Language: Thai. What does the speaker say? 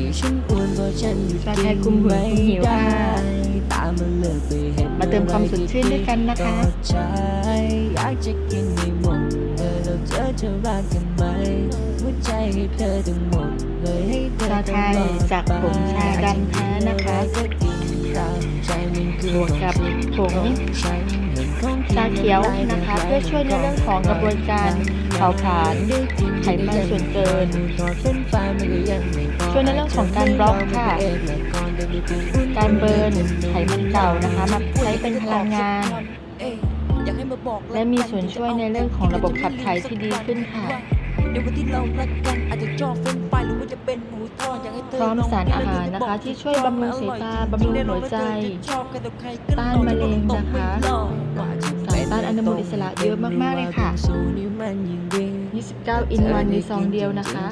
ที่ฉันอ้วนเพราะฉันหยุดชาไทยคุมหุ่นคุมหิวค่ะตามมาเลิกไปเห็นมาเติมความสดชื่นด้วยกันนะคะก็ใจอยากจะกินให้หมดเธอแล้วเธอจะรักกันไหมหัวใจให้เธอทั้งหมดเลยให้เธอชาไทยจากผงชาดำแท้นะคะ บวกกับผงฉันเห็นของกินชาเขียวนะคะเพื่อช่วยในเรื่องของกระบวนการเผาผลาญไขมันส่วนเกิน ช่วยในเรื่องของการบล็อกค่ะ การเบิร์นไขมันเก่านะคะมาใช้เป็นพลังงาน และมีส่วนช่วยในเรื่องของระบบขับถ่ายที่ดีขึ้นค่ะเดี๋ยววันที่เรารักกันอาจจะชอเฟ้นไฟหรือว่า จะเป็นหมูทอดอยากให้เธอพร้อมสารอาหารนะคะที่ช่วยบำรุงสายตาบำรุงหัวใจ ต้านมะเร็งนะคะสารต้านอนุมูลอิสระเยอะมากๆเลยค่ะ 29 อินวันมีซองเดียวนะคะ